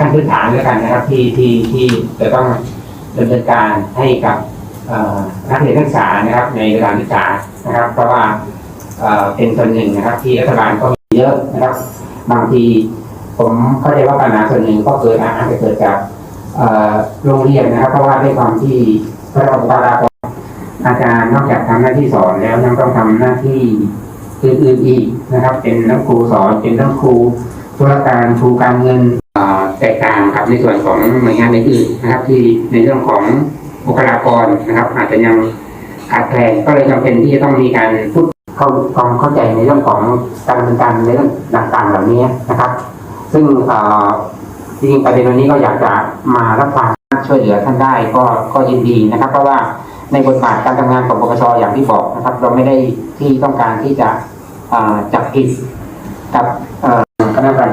ขั้นพื้นฐานแล้วกันนะครับ ที่ที่ที่จะต้องดำเนินการให้กับนักเรียนนักศึกษานะครับ ในระดับศึกษานะครับ เพราะว่าเป็นส่วนหนึ่งนะครับ ที่รัฐบาลก็มีเยอะนะครับ บางทีผมเข้าใจว่าปัญหาส่วนหนึ่งก็เกิดอาจจะเกิดจากโรงเรียนนะครับ เพราะว่าด้วยความที่พระบุคลากรอาจารย์นอกจากทำหน้าที่สอนแล้วยังต้องทำหน้าที่อื่นๆอีกนะครับ เป็นนักครูสอนเป็นนักครู ธุรการครูการเงินแตกต่างกับในส่วนของหน่วยงานอื่นนะครับ ที่ในเรื่องของบุคลากรนะครับ อาจจะยังขาดแคลนก็เลยจำเป็นที่จะต้องมีการพูดเข้าความเข้าใจในเรื่องของการดำเนินการในเรื่องต่างๆ เหล่านี้นะครับ ซึ่งเอ่จริงประเด็นวันนี้ก็อยากจะมารับฟังช่วยเหลือท่านได้ก็ก็ยินดีนะครับ เพราะว่าในบทบาทการทำงานของปปชอย่างที่บอกนะครับ เราไม่ได้ที่ต้องการที่จะจับผิดกับ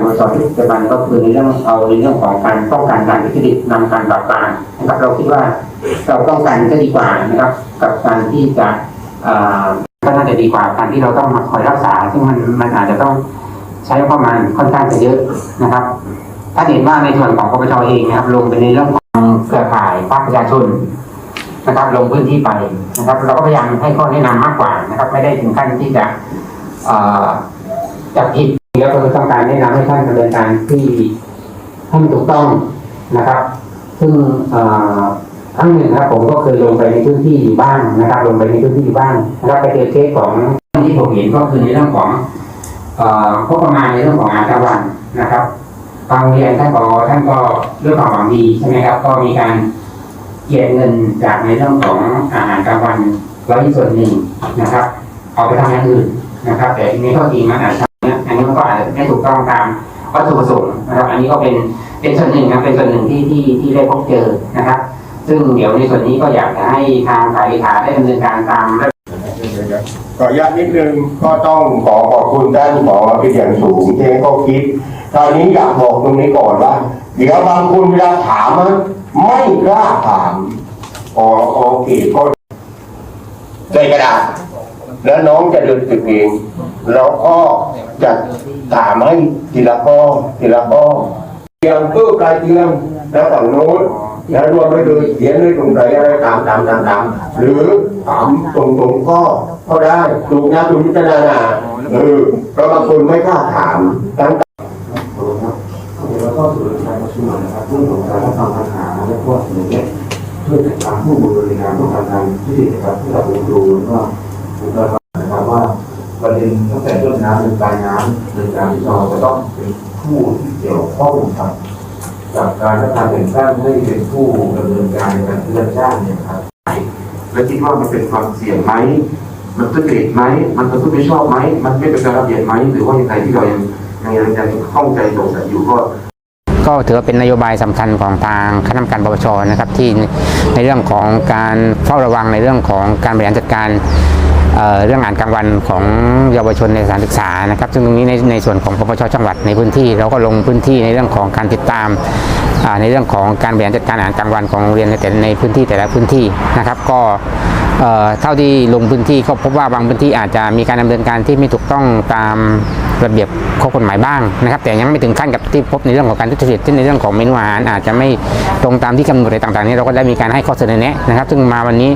มการปปชที่ปัจจุบันก็คือในเรื่องเอาในเรื่องของการป้องกันการทุจริตนำการปราบปรามนะครับเราคิดว่าเราป้องกันก็ดีกว่านะครับ กับการที่จะก็น่าจะดีกว่าการที่เราต้องมาคอยรักษา ซึ่งมันมันอาจจะต้องใช้ประมาณค่อนข้างจะเยอะนะครับ ถ้าเห็นว่าในส่วนของปปชเองนะครับลงไปในเรื่องของเครือข่ายภาคประชาชนนะครับลงพื้นที่ไปนะครับ เราก็พยายามให้ข้อแนะนำมากกว่านะครับ ไม่ได้ถึงขั้นที่จะเอ่อจับผิด แล้วก็ต้องการแนะนำให้ท่านดำเนินการที่ให้มันถูกต้องนะครับ ซึ่งอ่อครั้งหนึ่งครับผมก็เคยลงไปในพื้นที่อยู่บ้างนะครับ ลงไปในพื้นที่อยู่บ้างแล้วไปเจอเคสของที่ผมเห็นก็คือในเรื่องของเอ่อพบประมาณในเรื่องของอาหารกลางวันนะครับทางโรเรียนท่านก็ท่านก็ด้วยความหวังดีใช่ไหมครับ ก็มีการเก็บเงินจากในเรื่องของอาหารกลางวันไว้ส่วนหนึ่งนะครับ เอาไปทำอย่างอื่นนะครับ แต่ทีนี้ก็จริงมันอาจจะเนี่ยอัน มันก็อาจจะไม่ถูกต้องตามวัตถุประสงค์นะครับ อันนี้ก็เป็นเป็นส่วนหนึ่งนะเป็นส่วนหนึ่งที่ที่ที่ได้พบเจอนะครับ ซึ่งเดี๋ยวในส่วนนี้ก็อยากจะให้ทางสายขาได้ดำเนินการตามขออนุญาตนิดนึงก็ต้องขอขอบคุณท่านหมอเป็นอย่างสูงที่ให้เขาคิดคราวนี้อยากบอกตรงนี้ก่อนว่าเดี๋ยวบางคนเวลาถามอะไม่กล้าถามอ๋อโอเคก็ใส่กระดาษ แล้วน้องจะเดินตึกเองแล้วก็จะถามให้ทีละข้อทีละข้อเตรียมเพื่อการเตรียมแล้วฝั่งโน้นแล้วรวมไปเลยเขียนเลยตรงไหนอะไรตามตามตามตามหรือถามตรงตรงๆก็ก็ได้ถูกนะถูกพิจารณาเออเพราะบางคนไม่กล้าถามตั้งแล้วก็สู่การประชุมนะครับเรื่องของการรับฟังปัญหาและข้อเสนอแนะเพื่อติดตามผู้บริการต้องการทางที่ดีนะครับที่เราดูแล้วก็ ผมก็นะครับว่าประเด็นตั้งแต่ต้นน้ำถึงปลายน้ำในการที่เราจะต้องเป็นผู้ที่เกี่ยวข้องกับกับการรับการแต่งตั้งให้เป็นผู้ดำเนินการในการเลือกจ้างเนี่ยครับและคิดว่ามันเป็นความเสี่ยงไหมมันทุจริตไหมมันประพฤติไม่ชอบไหมมันไม่เป็นการระเบียบไหมหรือว่ายังไงที่เรายังยังยังข้องใจสงสัยอยู่ก็ก็ถือว่าเป็นนโยบายสำคัญของทางคณะกรรมการปปชนะครับที่ในเรื่องของการเฝ้าระวังในเรื่องของการบริหารจัดการ เเรื่องงานกลางวันของเยาวชนในสถานศึกษานะครับ ซึ่งตรงนี้ในในส่วนของปปชจังหวัดในพื้นที่ เราก็ลงพื้นที่ในเรื่องของการติดตามในเรื่องของการบริหารจัดการอาหารกลางวันของโรงเรียนในแต่ในพื้นที่แต่ละพื้นที่นะครับ ก็ เท่าที่ลงพื้นที่ก็พบว่าบางพื้นที่อาจจะมีการดำเนินการที่ไม่ถูกต้องตามระเบียบข้อกฎหมายบ้างนะครับ แต่ยังไม่ถึงขั้นกับที่พบในเรื่องของการทุจริตที่ในเรื่องของเมนูอาหารอาจจะไม่ตรงตามที่กำหนดอะไรต่างๆนี้เราก็ได้มีการให้ข้อเสนอแนะนะครับ ซึ่งมาวันนี้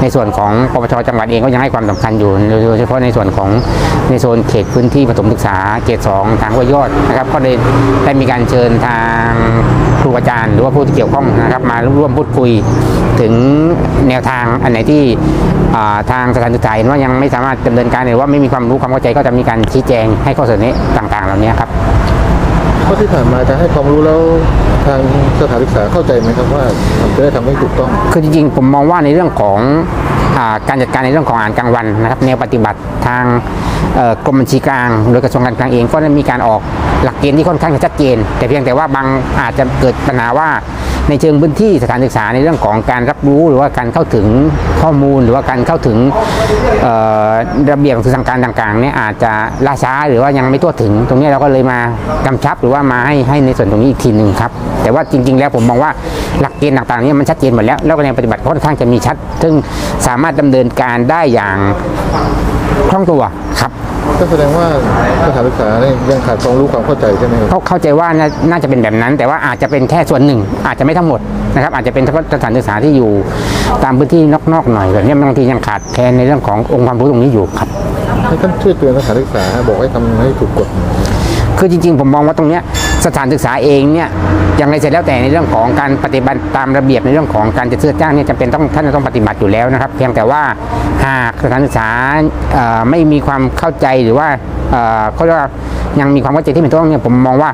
ในส่วนของปปชจังหวัดเองก็ยังให้ความสำคัญอยู่โดยเฉพาะในส่วนของในโซนเขตพื้นที่ประถมศึกษาเขตสองทางห้วยยอดนะครับ ก็ได้ได้มีการเชิญทาง ครูอาจารย์ หรือว่าผู้ที่เกี่ยวข้องนะครับ มาร่วมพูดคุยถึงแนวทางอันไหนที่อ่าทางสถานศึกษาเห็นว่ายังไม่สามารถดำเนินการหรือว่าไม่มีความรู้ความเข้าใจก็จะมีการชี้แจงให้ข้อเสนอแนะต่างๆ เหล่านี้ครับเพราะที่ผ่านมาจะให้ความรู้แล้วทางสถานศึกษาเข้าใจไหมครับว่าจะได้ทำให้ถูกต้อง คือจริงๆผมมองว่าในเรื่องของอา การจัดการในเรื่องของอาหารกลางวันนะครับแนวปฏิบัติทางกรมบัญชีกลางโดยกระทรวงการคลังเองก็ได้มีการออกหลักเกณฑ์ที่ค่อนข้างจะชัดเจน แต่เพียงแต่ว่าบางอาจจะเกิดปัญหาว่า ในเชิงพื้นที่สถานศึกษาในเรื่องของการรับรู้หรือว่าการเข้าถึงข้อมูลหรือว่าการเข้าถึงระเบียบสื่อสั่งการต่างๆเนี่ยอาจจะล่าช้าหรือว่ายังไม่ทั่วถึง ตรงนี้เราก็เลยมากำชับหรือว่ามาให้ให้ในส่วนตรงนี้อีกทีหนึ่งครับแต่ว่าจริง ๆ แล้วผมมองว่าหลักเกณฑ์ต่างๆเนี่ยมันชัดเจนหมดแล้วแล้วก็ในปฏิบัติค่อนข้างจะมีชัด ซึ่งสามารถดำเนินการได้อย่างคล่องตัวครับ ก็แสดงว่าสถานศึกษาเนี่ยยังขาดความรู้ความเข้าใจใช่ไหมครับเขาเข้าใจว่าน่าน่าจะเป็นแบบนั้น แต่ว่าอาจจะเป็นแค่ส่วนหนึ่ง อาจจะไม่ทั้งหมดนะครับอาจจะเป็นเฉพาะสถานศึกษาที่อยู่ตามพื้นที่นอกๆหน่อยแบบนี้บางทียังขาดแคลนในเรื่องขององค์ความรู้ตรงนี้อยู่ครับ ให้ท่านช่วยเตือนสถานศึกษาบอกให้ทำให้ถูกกฎคือจริงๆผมมองว่าตรงเนี้ย สถานศึกษาเองเนี่ยอย่างไรเสร็จแล้วแต่ในเรื่องของการปฏิบัติตามระเบียบในเรื่องของการจะเสื้อจ้างเนี่ยจำเป็นต้องท่านจะต้องปฏิบัติอยู่แล้วนะครับ เพียงแต่ว่าหากสถานศึกษาไม่มีความเข้าใจหรือว่าเขาเรียกว่ายังมีความเข้าใจที่ไม่ถูกต้องเนี่ยผมมองว่า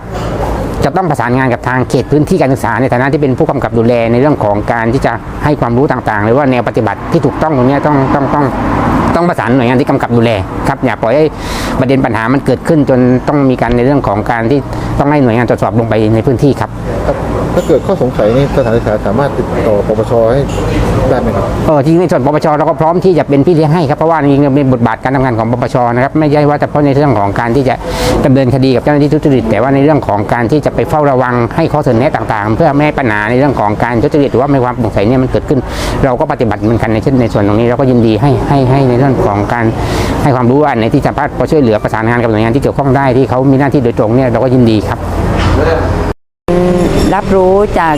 จะต้องประสานงานกับทางเขตพื้นที่การศึกษาในฐานะที่เป็นผู้กำกับดูแลในเรื่องของการที่จะให้ความรู้ต่างๆ หรือว่าแนวปฏิบัติที่ถูกต้องตรงนี้ต้องต้องต้องต้องประสานหน่วยงานที่กำกับดูแลครับอย่าปล่อยให้ประเด็นปัญหามันเกิดขึ้นจนต้องมีการในเรื่องของการที่ต้องให้หน่วยงานตรวจสอบลงไปในพื้นที่ครับ ถ้าเกิดข้อสงสัยนี่สถานศึกษาสามารถติดต่อปปชให้ได้ไหมครับเออจริงในส่วนปปชเราก็พร้อมที่จะเป็นพี่เลี้ยงให้ครับเพราะว่าจริงๆเป็นบทบาทการทำงานของปปชนะครับไม่ใช่ว่าเฉพาะในเรื่องของการที่จะดำเนินคดีกับเจ้าหน้าที่ทุจริตแต่ว่าในเรื่องของการที่จะไปเฝ้าระวังให้ข้อเสนอแนะต่างๆ เพื่อไม่ให้ปัญหาในเรื่องของการทุจริตหรือว่าไม่ความโปร่งใสเนี่ยมันเกิดขึ้น เราก็ปฏิบัติเหมือนกันในเช่นในส่วนตรงนี้เราก็ยินดีให้ให้ให้ในเรื่องของการให้ความรู้อันไหนที่สามารถพอช่วยเหลือประสานงานกับหน่วยงานที่เกี่ยวข้องได้ที่เขามีหน้าที่โดยตรงเนี่ยเราก็ยินดีครับ รับรู้จาก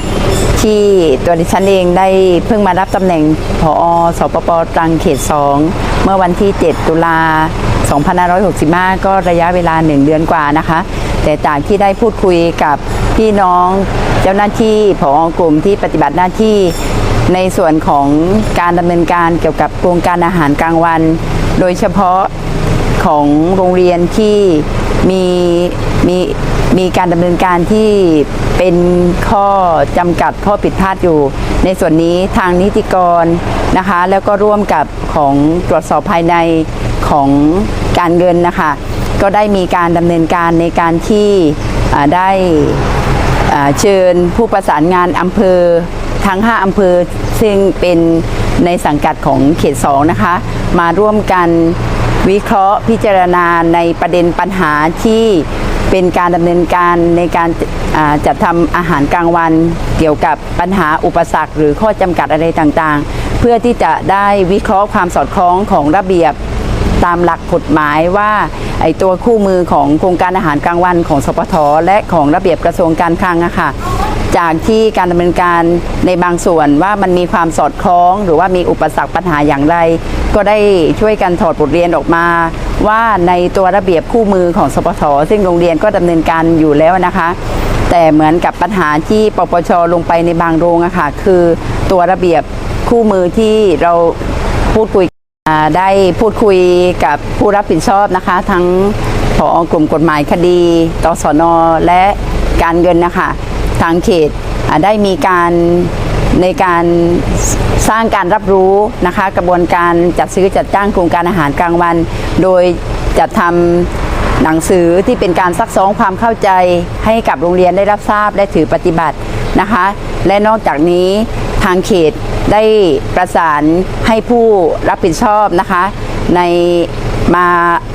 ที่ตัวดิฉันเองได้เพิ่งมารับตำแหน่งผอสปปตรังเขต 2 เมื่อวันที่ 7 ตุลา2565 ก็ระยะเวลา 1 เดือนกว่านะคะ แต่จากที่ได้พูดคุยกับพี่น้องเจ้าหน้าที่ผอกลุ่มที่ปฏิบัติหน้าที่ในส่วนของการดำเนินการเกี่ยวกับโครงการอาหารกลางวัน โดยเฉพาะของโรงเรียนที่ มีมีมีการดำเนินการที่เป็นข้อจำกัดข้อผิดพลาดอยู่ ในส่วนนี้ทางนิติกรนะคะ แล้วก็ร่วมกับของตรวจสอบภายในของการเงินนะคะ ก็ได้มีการดำเนินการในการที่ได้เชิญผู้ประสานงานอำเภอทั้ง 5อำเภอซึ่งเป็นในสังกัดของเขต 2 นะคะ มาร่วมกัน วิเคราะห์พิจารณาในประเด็นปัญหาที่เป็นการดำเนินการในการจัดทำอาหารกลางวัน เกี่ยวกับปัญหาอุปสรรค หรือข้อจำกัดอะไรต่างๆ เพื่อที่จะได้วิเคราะห์ความสอดคล้องของระเบียบตามหลักกฎหมายว่าไอตัวคู่มือของโครงการอาหารกลางวันของสปทและของระเบียบกระทรวงการคลังอะค่ะ จากที่การดำเนินการในบางส่วนว่ามันมีความสอดคล้อง หรือว่ามีอุปสรรคปัญหาอย่างไร ก็ได้ช่วยกันถอดบทเรียนออกมา ว่าในตัวระเบียบคู่มือของสปทซึ่งโรงเรียนก็ดำเนินการอยู่แล้วนะคะ แต่เหมือนกับปัญหาที่ปปชลงไปในบางโรงอะค่ะคือตัวระเบียบคู่มือที่เราพูดคุยได้พูดคุยกับผู้รับผิดชอบนะคะ ทั้งผอกลุ่มกฎหมายคดี ตสน และการเงินนะคะ ทางเขตได้มีการในการสร้างการรับรู้นะคะกระบวนการจัดซื้อจัดจ้างโครงการอาหารกลางวัน โดยจัดทำหนังสือที่เป็นการซักซ้อมความเข้าใจให้กับโรงเรียนได้รับทราบและถือปฏิบัตินะคะ และนอกจากนี้ทางเขตได้ประสานให้ผู้รับผิดชอบนะคะ ในมา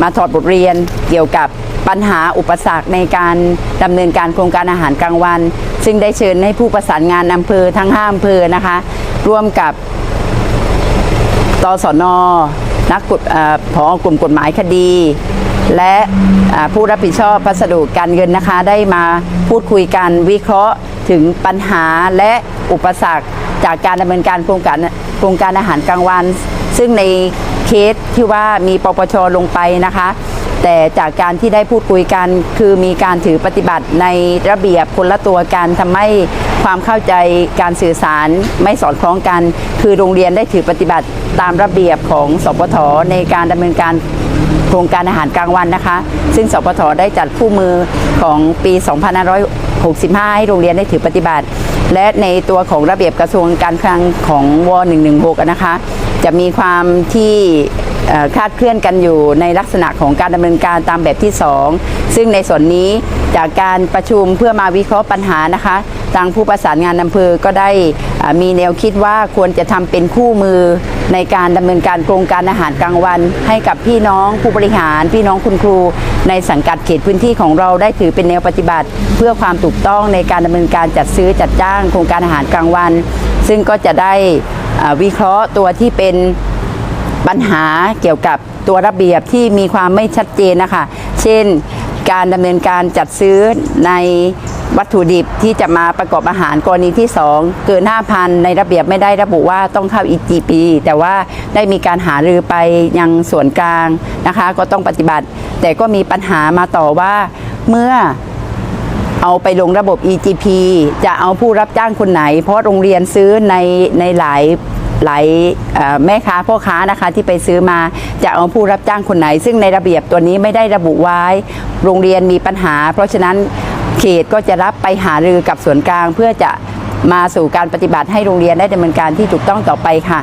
มาถอดบทเรียนเกี่ยวกับ ปัญหาอุปสรรคในการดำเนินการโครงการอาหารกลางวัน ซึ่งได้เชิญให้ผู้ประสานงานอำเภอทั้ง5อำเภอนะคะ ร่วมกับตสนนักกฎผอกลุ่มกฎหมายคดี และผู้รับผิดชอบพัสดุการเงินนะคะ ได้มาพูดคุยกันวิเคราะห์ถึงปัญหาและอุปสรรคจากการดำเนินการโครงการโครงการอาหารกลางวัน ซึ่งในเคสที่ว่ามีปปชลงไปนะคะ แต่จากการที่ได้พูดคุยกัน คือมีการถือปฏิบัติในระเบียบคนละตัวกันทำให้ความเข้าใจการสื่อสารไม่สอดคล้องกัน คือโรงเรียนได้ถือปฏิบัติตามระเบียบของสปทในการดำเนินการโครงการอาหารกลางวันนะคะ ซึ่งสปทได้จัดคู่มือของปี 2565 ให้โรงเรียนได้ถือปฏิบัติ และในตัวของระเบียบกระทรวงการคลังของว 116 นะคะ จะมีความที่คาดเคลื่อนกันอยู่ในลักษณะของการดำเนินการตามแบบที่ 2 ซึ่งในส่วนนี้จากการประชุมเพื่อมาวิเคราะห์ปัญหานะคะทางผู้ประสานงานอำเภอก็ได้มีแนวคิดว่าควรจะทำเป็นคู่มือในการดำเนินการโครงการอาหารกลางวัน ให้กับพี่น้องผู้บริหาร พี่น้องคุณครู ในสังกัดเขตพื้นที่ของเราได้ถือเป็นแนวปฏิบัติ เพื่อความถูกต้องในการดำเนินการจัดซื้อจัดจ้างโครงการอาหารกลางวัน ซึ่งก็จะได้ วิเคราะห์ตัวที่เป็นปัญหาเกี่ยวกับตัวระเบียบที่มีความไม่ชัดเจนนะคะ เช่น การดำเนินการจัดซื้อในวัตถุดิบที่จะมาประกอบอาหารกรณีที่ 2 เกิน 5,000 ในระเบียบไม่ได้ระบุว่าต้องเข้า EGP แต่ว่าได้มีการหารือไปยังส่วนกลางนะคะ ก็ต้องปฏิบัติ แต่ก็มีปัญหามาต่อว่าเมื่อ เอาไปลงระบบ EGP จะเอาผู้รับจ้างคนไหน เพราะโรงเรียนซื้อในในหลายหลายแม่ค้าพ่อค้านะคะที่ไปซื้อมาจะเอาผู้รับจ้างคนไหน ซึ่งในระเบียบตัวนี้ไม่ได้ระบุไว้ โรงเรียนมีปัญหา เพราะฉะนั้นเขตก็จะรับไปหารือกับส่วนกลางเพื่อจะมาสู่การปฏิบัติให้โรงเรียนได้ดำเนินการที่ถูกต้องต่อไปค่ะ